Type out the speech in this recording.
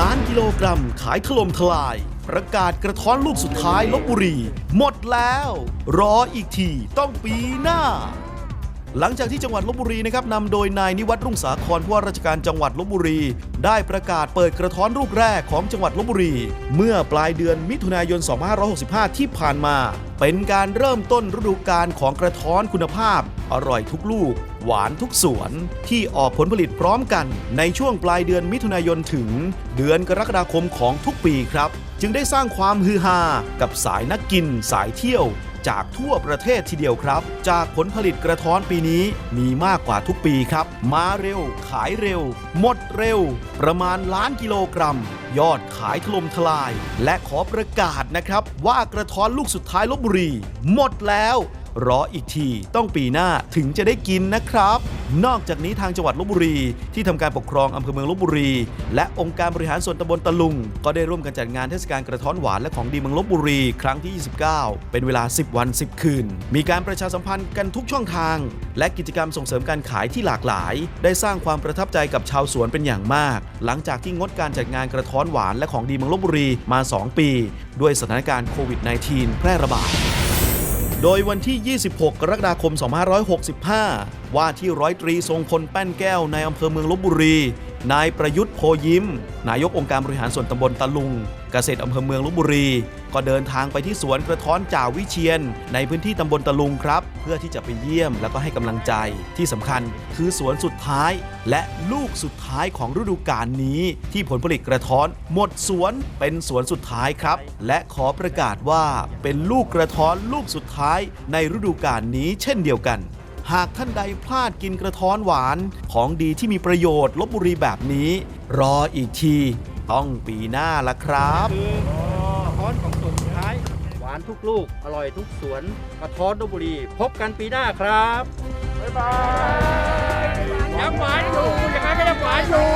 ล้านกิโลกรัมขายถล่มทลาย ประกาศกระท้อนลูกสุดท้ายลบบุรี หมดแล้ว รออีกทีต้องปีหน้า หลังจากที่จังหวัดลบบุรีนะครับนำโดยนายนิวัฒน์รุ่งสาครผู้ว่าราชการจังหวัดลบบุรี ได้ประกาศเปิดกระท้อนลูกแรกของจังหวัดลบบุรี เมื่อปลายเดือนมิถุนายน 2565 ที่ผ่านมา เป็นการเริ่มต้นฤดูกาลของกระท้อนคุณภาพ อร่อยทุกลูก หวานทุกสวนที่ออกผลผลิตพร้อมกัน ในช่วงปลายเดือนมิถุนายนถึง เดือนกรกฎาคมของทุกปีครับ จึงได้สร้างความฮือฮากับสายนักกินสายเที่ยวจากทั่วประเทศทีเดียวครับ จากผลผลิตกระท้อนปีนี้มีมากกว่าทุกปีครับ มาเร็ว ขายเร็ว หมดเร็ว ประมาณล้านกิโลกรัม ยอดขายถล่มทลาย และขอประกาศนะครับ ว่ากระท้อนลูกสุดท้ายลบบุรี หมดแล้ว รออีกทีต้องปีหน้าถึงจะได้กินนะครับ นอกจากนี้ทางจังหวัดลบบุรี ที่ทำการปกครองอำเภอเมืองลบบุรี และองค์การบริหารส่วนตำบลตะลุง ก็ได้ร่วมกันจัดงานเทศกาลกระท้อนหวานและของดีเมืองลบบุรี ครั้งที่ 29 เป็นเวลา 10 วัน 10 คืน มีการประชาสัมพันธ์กันทุกช่องทาง และกิจกรรมส่งเสริมการขายที่หลากหลาย ได้สร้างความประทับใจกับชาวสวนเป็นอย่างมาก หลังจากที่งดการจัดงานกระท้อนหวานและของดีเมืองลบบุรีมา 2 ปี ด้วยสถานการณ์โควิด -19 แพร่ระบาด โดยวันที่ 26 กรกฎาคม 2565 ว่าที่ร้อยตรีทรงพลแป้นแก้วในอำเภอเมืองลบบุรี นายประยุทธ์โพยิ้ม นายกองค์การบริหารส่วนตำบลตะลุง เกษตรอำเภอเมืองลบบุรี ก็เดินทางไปที่สวนกระท้อนจ่าวิเชียน ในพื้นที่ตำบลตะลุงครับ เพื่อที่จะไปเยี่ยมแล้วก็ให้กำลังใจ ที่สำคัญคือสวนสุดท้าย และลูกสุดท้ายของฤดูกาลนี้ ที่ผลผลิตกระท้อน หมดสวนเป็นสวนสุดท้ายครับ และขอประกาศว่าเป็นลูกกระท้อนลูกสุดท้ายในฤดูกาลนี้เช่นเดียวกัน หากท่านใดพลาดกินกระท้อนหวานของดีที่มีประโยชน์ลบบุรีแบบนี้ รออีกที ต้องปีหน้าละครับ คือกระท้อนของสุดท้าย หวานทุกลูก อร่อยทุกสวนกระท้อนลบบุรี พบกันปีหน้าครับ บ๊ายบายยังหวานอยู่ยังไงก็ยังหวานอยู่